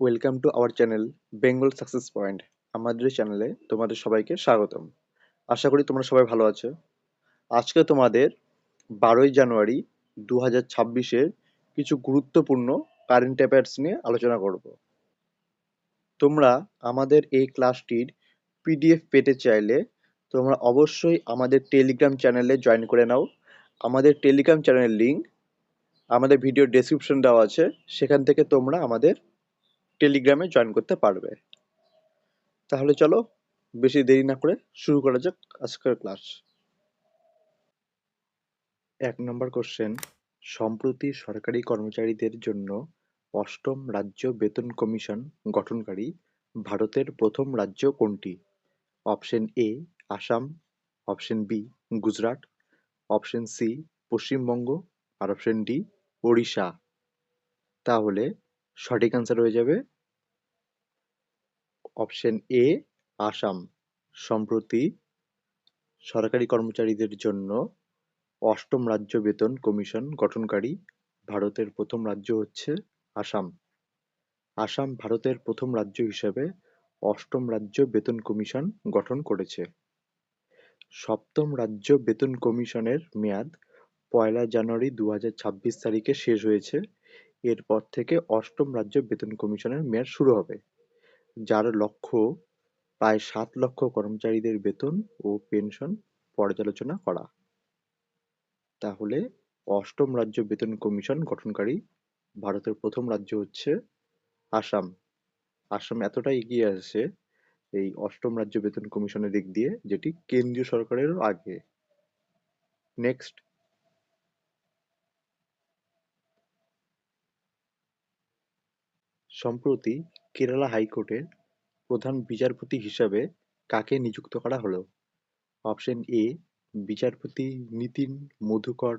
Welcome to our channel Bengal success point আমাদের চ্যানেলে তোমাদের সবাইকে স্বাগতম। আশা করি তোমরা সবাই ভালো আছো। আজকে তোমাদের বারোই জানুয়ারি দু হাজার ছাব্বিশের কিছু গুরুত্বপূর্ণ কারেন্ট অ্যাফেয়ার্স নিয়ে আলোচনা করব। তোমরা আমাদের এই ক্লাসটির পিডিএফ পেতে চাইলে তোমরা অবশ্যই আমাদের টেলিগ্রাম চ্যানেলে জয়েন করে নাও। আমাদের টেলিগ্রাম চ্যানেলের লিঙ্ক আমাদের ভিডিও ডেসক্রিপশন দেওয়া আছে। সেখান থেকে তোমরা আমাদের টেলিগ্রামে জয়েন করতে পারবে। তাহলে চলো, বেশি দেরি না করে শুরু করা যাক আজকের ক্লাস এক নম্বর কোশ্চেন সম্প্রতি সরকারি কর্মচারীদের জন্য অষ্টম রাজ্য বেতন কমিশন গঠনকারী ভারতের প্রথম রাজ্য কোনটি? Option A Assam option B Gujarat option C Paschimbanga. R option D Odisha তাহলে সঠিক অ্যান্সার হয়ে যাবে। Option A Assam. সম্প্রতি সরকারি কর্মচারীদের জন্য অষ্টম রাজ্য বেতন কমিশন গঠনকারী ভারতের প্রথম রাজ্য হচ্ছে আসাম। আসাম ভারতের প্রথম রাজ্য হিসেবে অষ্টম রাজ্য বেতন কমিশন গঠন করেছে। সপ্তম রাজ্য বেতন কমিশনের মেয়াদ পয়লা জানুয়ারি দু হাজার ছাব্বিশ তারিখে শেষ হয়েছে। এরপর থেকে অষ্টম রাজ্য বেতন কমিশনের মেয়াদ শুরু হবে, যার লক্ষ্য প্রায় সাত লক্ষ কর্মচারীদের বেতন ও পেনশন পর্যালোচনা করা। তাহলে অষ্টম রাজ্য বেতন কমিশন গঠনকারী ভারতের প্রথম রাজ্য হচ্ছে আসাম। আসাম এতটাই এগিয়ে আছে এই অষ্টম রাজ্য বেতন কমিশনের দিক দিয়ে, যেটি কেন্দ্রীয় সরকারেরও আগে। নেক্সট সম্প্রতি কেরালা হাইকোর্টের প্রধান বিচারপতি হিসাবে কাকে নিযুক্ত করা হলো? অপশন এ, বিচারপতি নিতিন মধুকর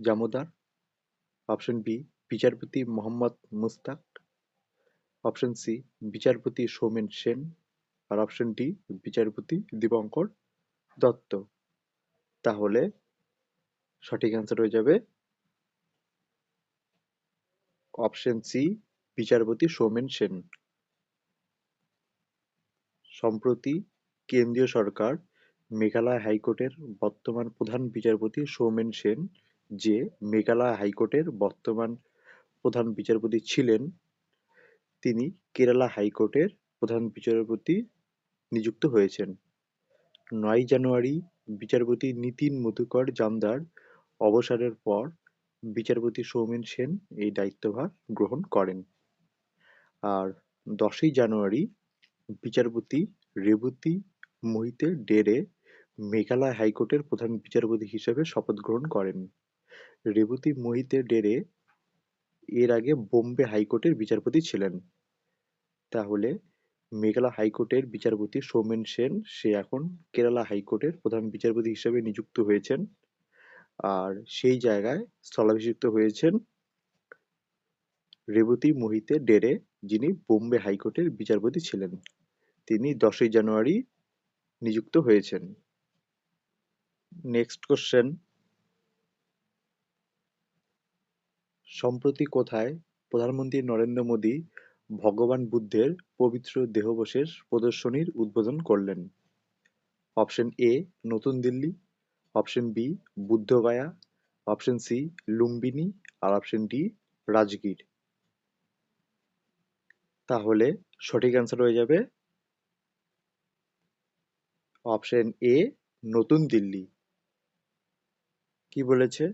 জামোদার। অপশন বি, বিচারপতি মোহাম্মদ মুস্তাক। অপশন সি, বিচারপতি সৌমেন সেন। আর অপশন ডি, বিচারপতি দীপঙ্কর দত্ত। তাহলে সঠিক অ্যান্সার হয়ে যাবে অপশন সি বিচারপতি সৌমেন সেন। সম্প্রতি কেন্দ্রীয় সরকার, মেঘালয় হাইকোর্টের বর্তমান প্রধান বিচারপতি সৌমেন সেন যে মেঘালয় হাইকোর্টের বর্তমান প্রধান বিচারপতি ছিলেন, তিনি কেরালা হাইকোর্টের প্রধান বিচারপতি নিযুক্ত হয়েছেন। নয় জানুয়ারি বিচারপতি নিতিন মধুকর জামদার অবসরের পর বিচারপতি সৌমেন সেন এই দায়িত্বভার গ্রহণ করেন। আর দশই জানুয়ারি বিচারপতি রেবতী মোহিতে ডেরে মেঘালয় হাইকোর্টের প্রধান বিচারপতি হিসেবে শপথ গ্রহণ করেন। রেবতী মোহিতে ডেরে এর আগে বোম্বে হাইকোর্টের বিচারপতি ছিলেন। তাহলে মেঘালয় হাইকোর্টের বিচারপতি সৌমেন সেন, সে এখন কেরালা হাইকোর্টের প্রধান বিচারপতি হিসেবে নিযুক্ত হয়েছেন। আর সেই জায়গায় স্থলাভিষিক্ত হয়েছেন রেবতী মোহিতে ডেরে যিনি বোম্বে হাইকোর্টের বিচারপতি ছিলেন। তিনি দশই জানুয়ারি নিযুক্ত হয়েছেন। নেক্সট কোশ্চেন সম্প্রতি কোথায় প্রধানমন্ত্রী নরেন্দ্র মোদী ভগবান বুদ্ধের পবিত্র দেহাবশেষ প্রদর্শনীর উদ্বোধন করলেন? অপশন এ নতুন Delhi. Option B Bodhgaya. Option C Lumbini. আর অপশন ডি রাজগীর। তাহলে সঠিক অ্যান্সার হয়ে যাবে অপশন এ নতুন দিল্লি। কি বলেছে?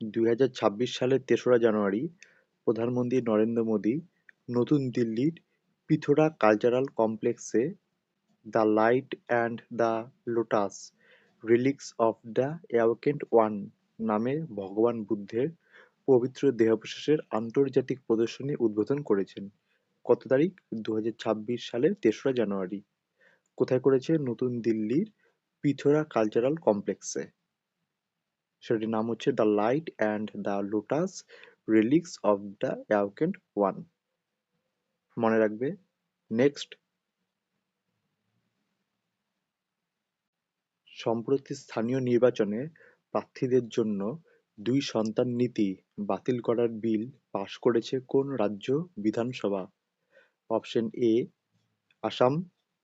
দু হাজার ছাব্বিশ সালের তেসরা জানুয়ারি প্রধানমন্ত্রী নরেন্দ্র মোদী নতুন দিল্লির পিথোরা কালচারাল কমপ্লেক্সে the light and the lotus relics of the awakened one নামে ভগবান বুদ্ধের পবিত্র দেহাবশেষের আন্তর্জাতিক প্রদর্শনী উদ্বোধন করেছেন। কত তারিখ? দুহাজার ছাব্বিশ সালের তেসরা জানুয়ারি। কোথায় করেছে? নতুন দিল্লির পিথোরা কালচারাল কমপ্লেক্সে। সেটির নাম হচ্ছে the light and the lotus relics of the awakened one. মনে রাখবে, নেক্সট। সম্প্রতি স্থানীয় নির্বাচনে প্রার্থীদের জন্য দুই সন্তান নীতি বাতিল করার বিল পাশ করেছে কোন রাজ্য বিধানসভা? Option A, Assam.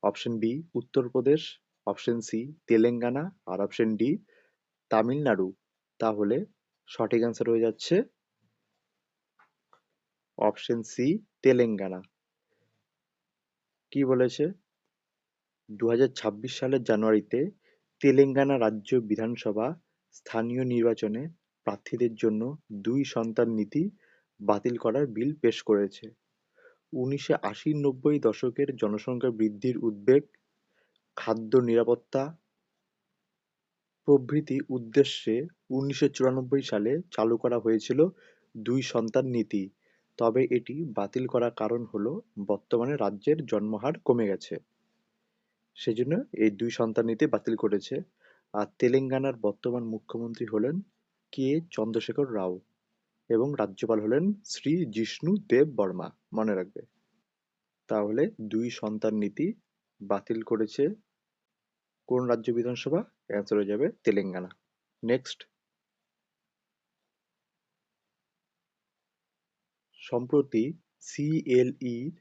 Option B, Uttar Pradesh. Option C, Telangana. R option D, Tamil Nadu. তাহলে সঠিক অ্যান্সার হয়ে যাচ্ছে অপশন সি, তেলেঙ্গানা। কি বলেছে? দু হাজার ছাব্বিশ সালের জানুয়ারিতে তেলেঙ্গানা রাজ্য বিধানসভা স্থানীয় নির্বাচনে প্রার্থীদের জন্য দুই সন্তান নীতি বাতিল করার বিল পেশ করেছে। উনিশশো আশি নব্বই দশকের জনসংখ্যা বৃদ্ধির উদ্বেগ, খাদ্য নিরাপত্তা প্রভৃতি উদ্দেশ্যে উনিশশো চুরানব্বই সালে চালু করা হয়েছিল দুই সন্তান নীতি। তবে এটি বাতিল করার কারণ হল বর্তমানে রাজ্যের জন্মহার কমে গেছে। সেজন্য এই দুই সন্তান নীতি বাতিল করেছে। আর তেলেঙ্গানার বর্তমান মুখ্যমন্ত্রী হলেন কে চন্দ্রশেখর রাও এবং রাজ্যপাল হলেন শ্রী জিষ্ণু দেব বর্মা, মনে রাখবে। তাহলে দুই সন্তান নীতি বাতিল করেছে কোন রাজ্য বিধানসভা? অ্যান্সার হয়ে যাবে তেলেঙ্গানা। নেক্সট সম্প্রতি সিএলইর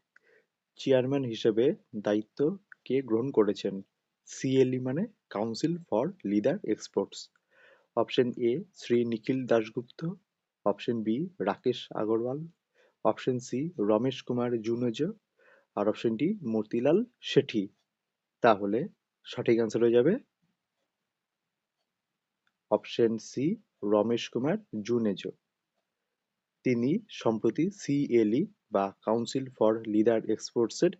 চেয়ারম্যান হিসেবে দায়িত্ব কে গ্রহণ করেছেন? সিএলই মানে council for leader exports option A Shri Nikhil Dasgupta option B Rakesh Agarwal option C Ramesh Kumar Juneja R option D Motilal Shetty তাহলে সঠিক অ্যান্সার হয়ে যাবে অপশন সি রমেশ কুমার জুনেজো তিনি সম্প্রতি সিএলই বা কাউন্সিল ফর লিডার এক্সপোর্টসের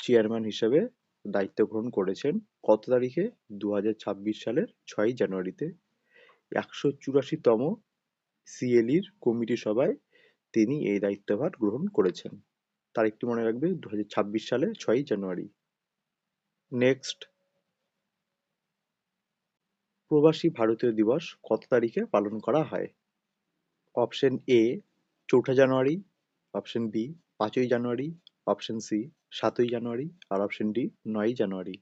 চেয়ারম্যান হিসেবে দায়িত্ব গ্রহণ করেছেন। কত তারিখে? দু হাজার ছাব্বিশ সালের ছয়ই জানুয়ারিতে। একশো চুরাশিতম সিএলইর কমিটি সভায় তিনি এই দায়িত্বভার গ্রহণ করেছেন। তারিখটি মনে রাখবে দু ছাব্বিশ সালে ছয়ই জানুয়ারি। নেক্সট। প্রবাসী ভারতীয় দিবস কত তারিখে পালন করা হয়? অপশন এ, চৌঠা জানুয়ারি। অপশন বি, পাঁচই জানুয়ারি। অপশন সি, সাতই জানুয়ারি। আর অপশন ডি, নয়ই জানুয়ারি।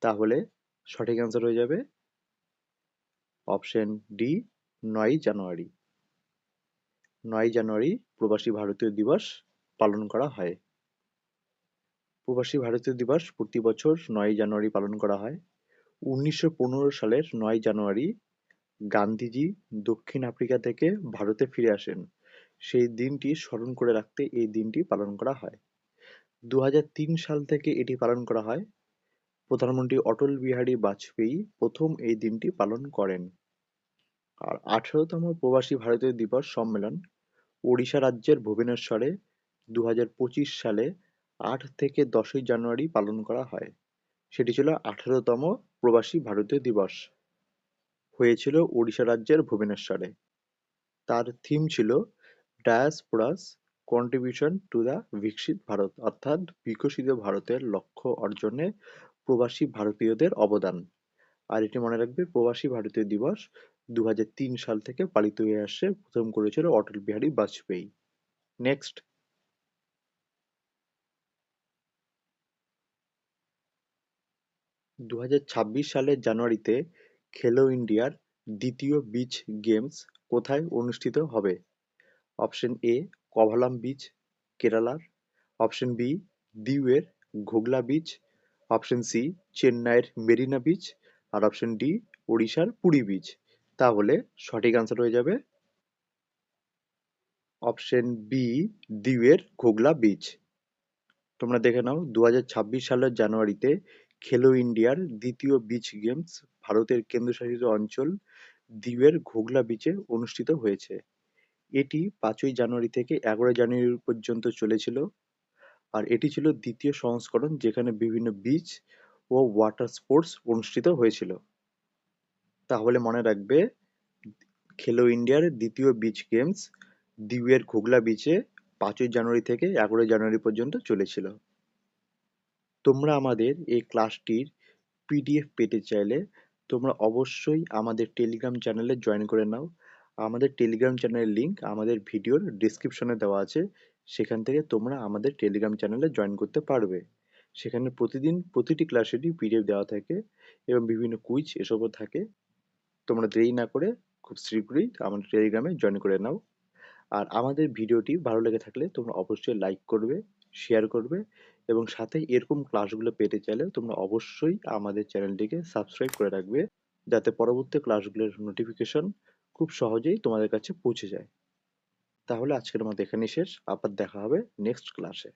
তাহলে সঠিক অ্যান্সার হয়ে যাবে অপশন ডি নয়ই জানুয়ারি। নয় জানুয়ারি প্রবাসী ভারতীয় দিবস পালন করা হয়। প্রবাসী ভারতীয় দিবস প্রতি বছর নয় জানুয়ারি পালন করা হয়। উনিশশো পনেরো সালের নয় জানুয়ারি গান্ধীজি দক্ষিণ আফ্রিকা থেকে ভারতে ফিরে আসেন। সেই দিনটি স্মরণ করে রাখতে এই দিনটি পালন করা হয়। দু হাজার তিন সাল থেকে এটি পালন করা হয়। প্রধানমন্ত্রী অটল বিহারী বাজপেয়ী প্রথম এই দিনটি পালন করেন। আর আঠেরোতম প্রবাসী ভারতীয় দিবস সম্মেলন ওড়িশা রাজ্যের ভুবনেশ্বরে দুহাজার পঁচিশ সালে আট থেকে দশই জানুয়ারি পালন করা হয়। সেটি ছিল আঠেরোতম প্রবাসী ভারতীয় দিবস। হয়েছিল ওড়িশা রাজ্যের ভুবনেশ্বরে। তার থিম ছিল dias diasporas contribution to the Viksit Bharat অর্থাৎ বিকশিত ভারতের লক্ষ্য অর্জনে প্রবাসী ভারতীয়দের অবদান। আর এটি মনে রাখবে প্রবাসী ভারতীয় দিবস দু হাজার তিন সাল থেকে পালিত হয়ে আসছে প্রথম করেছিল অটল বিহারী বাজপেয়ী। নেক্সট দু হাজার ছাব্বিশ সালের জানুয়ারিতে খেলো ইন্ডিয়ার দ্বিতীয় বিচ গেমস কোথায় অনুষ্ঠিত হবে? অপশন এ কভালাম বিচ কেরালার অপশন বি দিউয়ের ঘোগলা বিচ অপশন সি চেন্নাইয়ের মেরিনা বিচ আর অপশন ডি ওড়িশার পুরী বিচ তাহলে সঠিক আনসার হয়ে যাবে অপশন বি দিউয়ের ঘোগলা বিচ তোমরা দেখে নাও দু হাজার ছাব্বিশ সালের জানুয়ারিতে খেলো ইন্ডিয়ার দ্বিতীয় বিচ গেমস ভারতের কেন্দ্রশাসিত অঞ্চল দ্বীপের ঘোগলা বিচে অনুষ্ঠিত হয়েছে। এটি পাঁচই জানুয়ারি থেকে এগারোই জানুয়ারি পর্যন্ত চলেছিল আর এটি ছিল দ্বিতীয় সংস্করণ যেখানে বিভিন্ন বিচ ও ওয়াটার স্পোর্টস অনুষ্ঠিত হয়েছিল। তাহলে মনে রাখবে, খেলো ইন্ডিয়ার দ্বিতীয় বিচ গেমস দ্বীপের ঘোগলা বিচে পাঁচই জানুয়ারি থেকে এগারোই জানুয়ারি পর্যন্ত চলেছিল। তোমরা আমাদের এই ক্লাসটির পিডিএফ পেতে চাইলে তোমরা অবশ্যই আমাদের টেলিগ্রাম চ্যানেলে জয়েন করে নাও। আমাদের টেলিগ্রাম চ্যানেলের লিঙ্ক আমাদের ভিডিওর ডিসক্রিপশনে দেওয়া আছে। সেখান থেকে তোমরা আমাদের টেলিগ্রাম চ্যানেলে জয়েন করতে পারবে। সেখানে প্রতিদিন প্রতিটি ক্লাসেরই পিডিএফ দেওয়া থাকে এবং বিভিন্ন কুইজ এসবও থাকে। তোমরা দেরি না করে খুব শীঘ্রই আমাদের টেলিগ্রামে জয়েন করে নাও। আর আমাদের ভিডিওটি ভালো লেগে থাকলে তোমরা অবশ্যই লাইক করবে শেয়ার করবে এবং সাথে এরকম ক্লাসগুলো পেতে চাইলে তোমরা অবশ্যই আমাদের চ্যানেলটিকে সাবস্ক্রাইব করে রাখবে যাতে পরবর্তী ক্লাসগুলোর নোটিফিকেশন খুব সহজেই তোমাদের কাছে পৌঁছে যায়। তাহলে আজকের মতো এখানেই শেষ। আবার দেখা হবে নেক্সট ক্লাসে